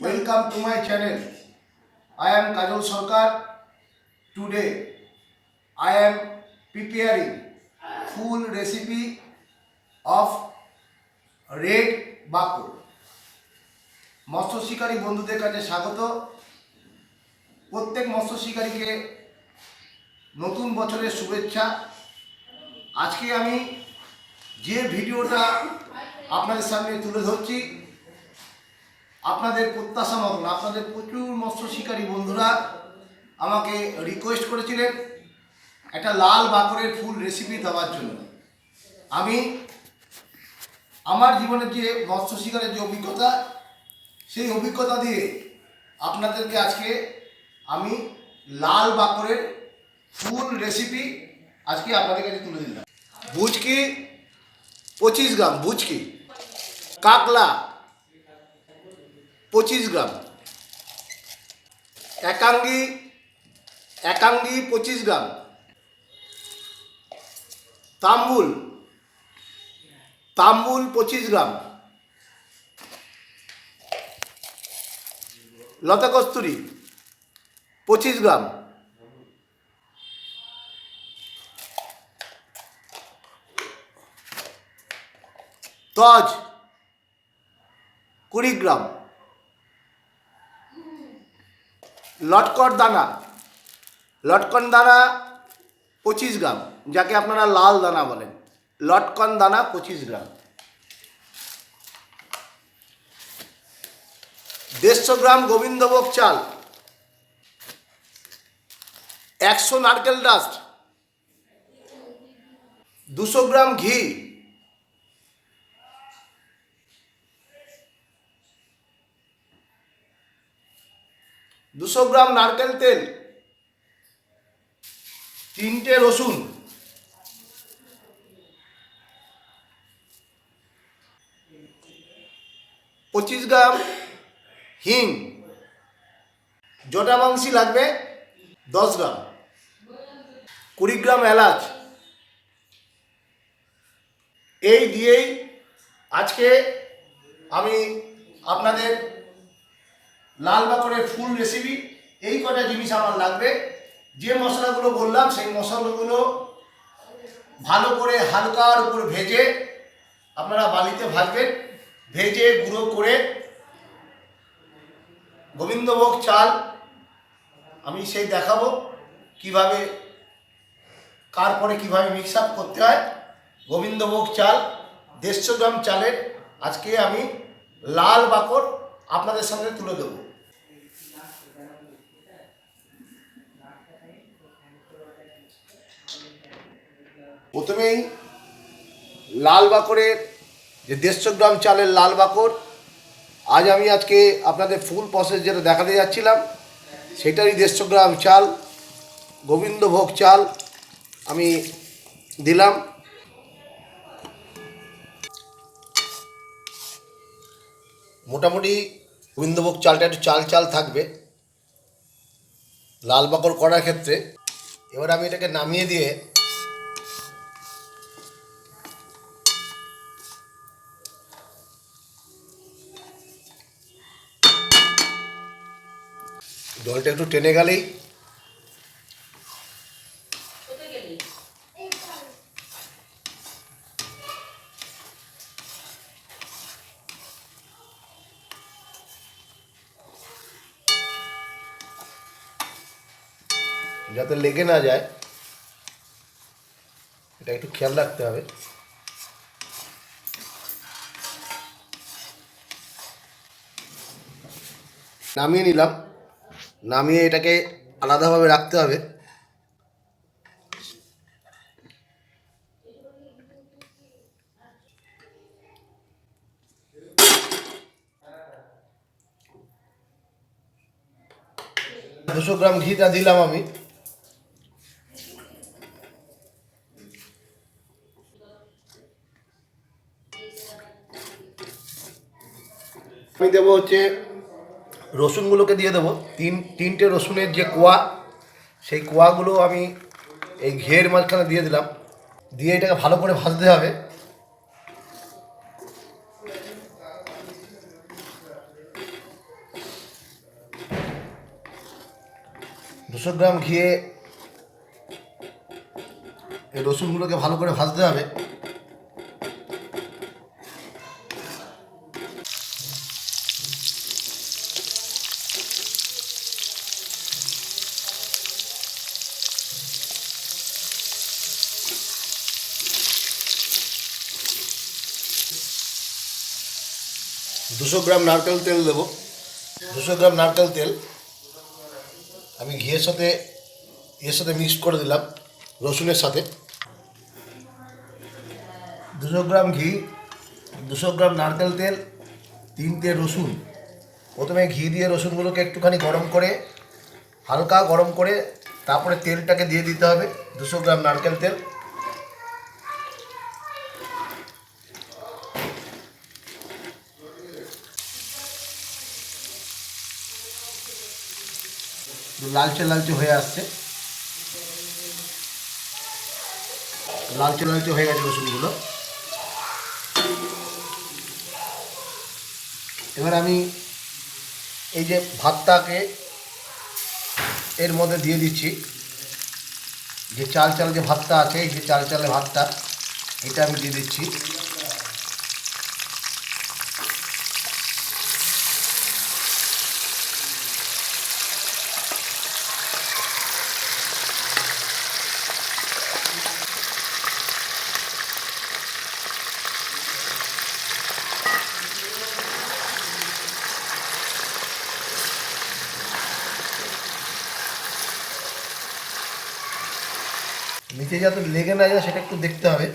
Welcome to my channel. I am Kajol Sarkar. Today, I am preparing full recipe of red বাকর মৎস্য শিকারী বন্ধুদের কাছে স্বাগত প্রত্যেক মৎস্য শিকারীকে নতুন বছরের শুভেচ্ছা আজকে আমি যে ভিডিওটা আপনাদের সামনে তুলে ধরছি আপনাদের প্রত্যাশা মতন আপনাদের প্রচুর মৎস্য শিকারী বন্ধুরা আমাকে রিকোয়েস্ট করেছিলেন একটা লাল বাকরের ফুল রেসিপি দেওয়ার জন্য। আমি আমার জীবনের যে মৎস্য শিকারের যে অভিজ্ঞতা, সেই অভিজ্ঞতা দিয়ে আপনাদেরকে আজকে আমি লাল বাকরের ফুল রেসিপি আজকে আপনাদের কাছে তুলে দিলাম। বুচকি পঁচিশ গ্রাম বুচকি কাকলা পঁচিশ গ্রাম। একাঙ্গি একাঙ্গি পঁচিশ গ্রাম। তাম্বুল তাম্বুল পঁচিশ গ্রাম। লতা কস্তুরি, পঁচিশ গ্রাম। তজ, কুড়ি গ্রাম। লটকট দানা, লটকন দানা পঁচিশ গ্রাম, যাকে আপনারা লাল দানা বলেন। লটকন দানা পঁচিশ গ্রাম। দেড়শো গ্রাম গোবিন্দভোগ চাল, একশো নারকেল ডাস্ট, দুশো গ্রাম ঘি দুশো গ্রাম নারকেল তেল, তিনটে রসুন, পঁচিশ গ্রাম হিং জটা মাংসি লাগবে দশ গ্রাম, কুড়ি গ্রাম এলাচ। এই দিয়েই আজকে আমি আপনাদের লাল বাকরের ফুল রেসিপি এই কটা জিনিস আমার লাগবে। যে মশলাগুলো বললাম, সেই মশলাগুলো ভালো করে হালকার উপর ভেজে আপনারা বালিতে ভাজবেন। ভেজে গুঁড়ো করে গোবিন্দভোগ চাল আমি সেই দেখাবো কীভাবে, কার পরে কীভাবে মিক্স আপ করতে হয়। গোবিন্দভোগ চাল, দেড়শো গ্রাম চালের আজকে আমি লাল বাকর আপনাদের সামনে তুলে দেবো। প্রথমেই লাল বাকরের যে দেড়শো গ্রাম চালের লাল বাকর আজ আমি আজকে আপনাদের ফুল প্রসেস যেটা দেখাতে যাচ্ছিলাম, সেটারই দেড়শো গ্রাম চাল, গোবিন্দভোগ চাল আমি দিলাম। মোটামুটি গোবিন্দভোগ চালটা একটু চাল চাল থাকবে লাল বাকর করার ক্ষেত্রে। এবার আমি এটাকে নামিয়ে দিয়ে জলটা একটু টেনে গেলেই। যাতে লেগে না যায়, এটা একটু খেয়াল রাখতে হবে। নামিয়ে নিলাম। নামিয়ে এটাকে আলাদাভাবে রাখতে হবে। দুশো গ্রাম ঘিটা দিলাম আমি। আমি দেবো হচ্ছে রসুনগুলোকে দিয়ে দেবো। তিন, তিনটে রসুনের যে কোয়া, সেই কোয়াগুলো আমি এই ঘের মাঝখানে দিয়ে দিলাম। দিয়ে এটাকে ভালো করে ভাজতে হবে। দুশো গ্রাম ঘিয়ে এই রসুনগুলোকে ভালো করে ভাজতে হবে। দুশো গ্রাম নারকেল তেল দেবো। দুশো গ্রাম নারকেল তেল। আমি ঘিয়ের সাথে, এর সাথে মিক্স করে দিলাম রসুনের সাথে। দুশো গ্রাম ঘি, দুশো গ্রাম নারকেল তেল, তিনটে রসুন। প্রথমে ঘি দিয়ে রসুনগুলোকে একটুখানি গরম করে, হালকা গরম করে তারপরে তেলটাকে দিয়ে দিতে হবে, দুশো গ্রাম নারকেল তেল। লালচে লালচে হয়ে আসছে। লালচে লালচে হয়ে গেছে রসুনগুলো। এবার আমি এই যে ভাতটাকে এর মধ্যে দিয়ে দিচ্ছি। যে চাল চাল যে ভাতটা আছে, এই যে চাল চালে ভাতটা, এটা আমি দিয়ে দিচ্ছি। যাতে লেগে না যায় সেটা একটু দেখতে হবে।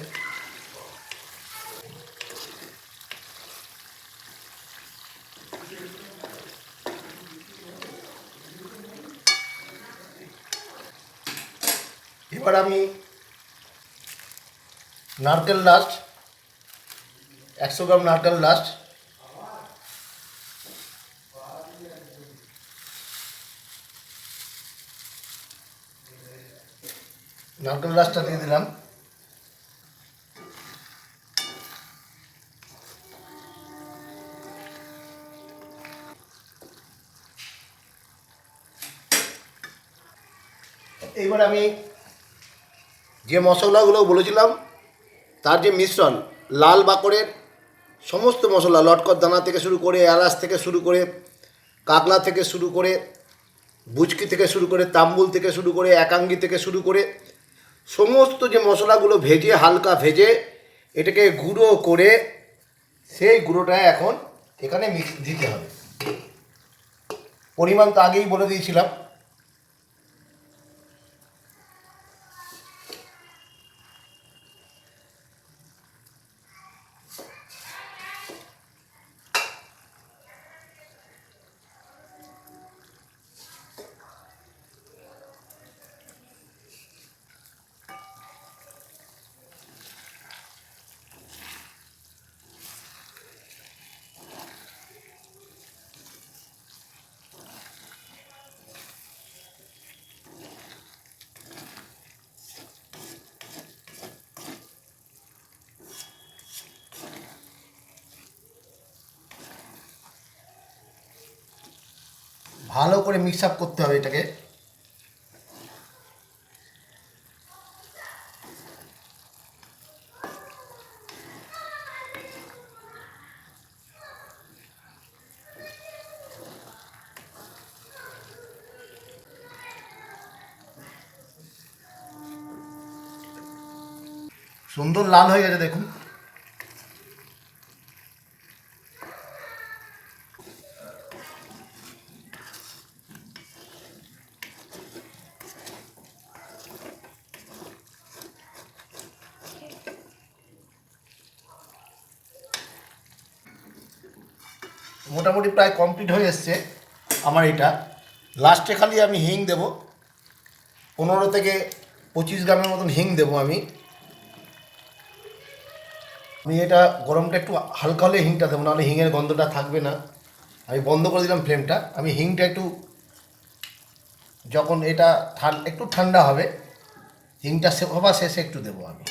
এবার আমি নারকেল লাস্ট একশো গ্রাম নারকেল লাস্ট নারকেল লাস্টটা দিয়ে দিলাম। এইবার আমি যে মশলাগুলো বলেছিলাম, তার যে মিশ্রণ, লাল বাকরের সমস্ত মশলা, লটকর দানা থেকে শুরু করে, এলাচ থেকে শুরু করে, কাকলা থেকে শুরু করে, বুচকি থেকে শুরু করে, তাম্বুল থেকে শুরু করে, একাঙ্গি থেকে শুরু করে সমস্ত যে মশলাগুলো ভেজে, হালকা ভেজে এটাকে গুঁড়ো করে সেই গুঁড়োটা এখন এখানে মিক্স দিতে হবে। পরিমাণ তো আগেই বলে দিয়েছিলাম। ভালো করে মিক্স আপ করতে হবে এটাকে। সুন্দর লাল হয়ে গেছে দেখুন। মোটামুটি প্রায় কমপ্লিট হয়ে এসছে আমার এটা। লাস্টে খালি আমি হিং দেব। পনেরো থেকে পঁচিশ গ্রামের মতন হিং দেবো আমি। আমি এটা গরমটা একটু হালকা হলে হিংটা দেবো, নাহলে হিংয়ের গন্ধটা থাকবে না। আমি বন্ধ করে দিলাম ফ্লেমটা আমি হিংটা একটু যখন এটা একটু ঠান্ডা হবে হিংটা হবার শেষে একটু দেবো আমি।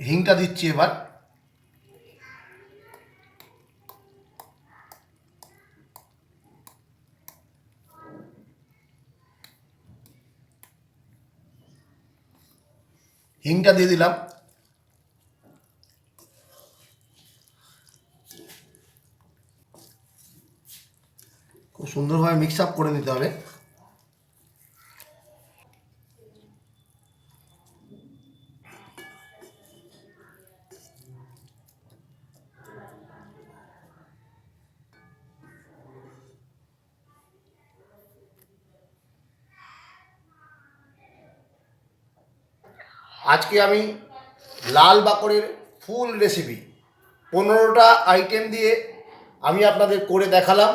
হিংটা দিচ্ছি এবার। হিংটা দিয়ে দিলাম। খুব সুন্দরভাবে মিক্স আপ করে নিতে হবে। আজকে আমি লাল বাকরের ফুল রেসিপি পনেরোটা আইটেম দিয়ে আমি আপনাদের করে দেখালাম।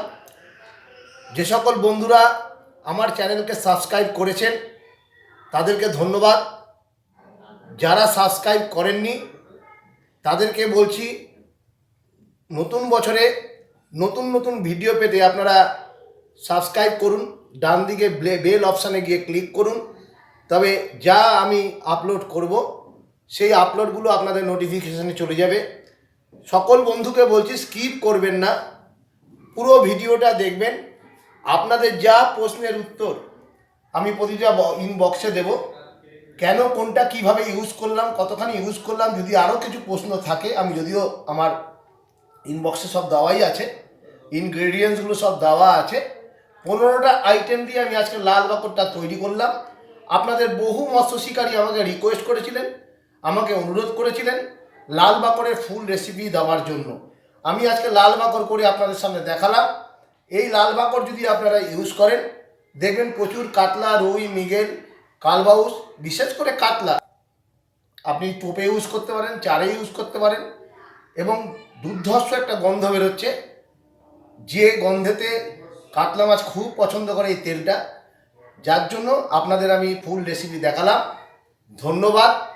যে সকল বন্ধুরা আমার চ্যানেলকে সাবস্ক্রাইব করেছেন, তাদেরকে ধন্যবাদ। যারা সাবস্ক্রাইব করেননি, তাদেরকে বলছি, নতুন বছরে নতুন নতুন ভিডিও পেতে আপনারা সাবস্ক্রাইব করুন ডান দিকে বেল অপশানে গিয়ে ক্লিক করুন। তবে যা আমি আপলোড করব, সেই আপলোডগুলো আপনাদের নোটিফিকেশানে চলে যাবে। সকল বন্ধুকে বলছি স্কিপ করবেন না। পুরো ভিডিওটা দেখবেন। আপনাদের যা প্রশ্নের উত্তর আমি প্রতিটা ইনবক্সে দেব। কেন, কোনটা কীভাবে ইউজ করলাম, কতখানি ইউজ করলাম, যদি আরও কিছু প্রশ্ন থাকে, আমি যদিও আমার ইনবক্সে সব দেওয়াই আছে ইনগ্রেডিয়েন্টসগুলো সব দেওয়া আছে, পনেরোটা আইটেম দিয়ে আমি আজকে লাল বাকরটা তৈরি করলাম। আপনাদের বহু মৎস্য শিকারী আমাকে রিকোয়েস্ট করেছিলেন, আমাকে অনুরোধ করেছিলেন লাল বাকরের ফুল রেসিপি দেওয়ার জন্য। আমি আজকে লাল বাকর করে আপনাদের সামনে দেখালাম। এই লাল বাকর যদি আপনারা ইউজ করেন, দেখবেন প্রচুর কাতলা, রুই, মিগেল, কালবাউস, বিশেষ করে কাতলা। আপনি টোপে ইউজ করতে পারেন, চারে ইউজ করতে পারেন এবং দুর্ধর্ষ একটা গন্ধ বেরোচ্ছে। যে গন্ধেতে কাতলা মাছ খুব পছন্দ করে এই তেলটা যার জন্য আপনাদের আমি ফুল রেসিপি দেখালাম। ধন্যবাদ।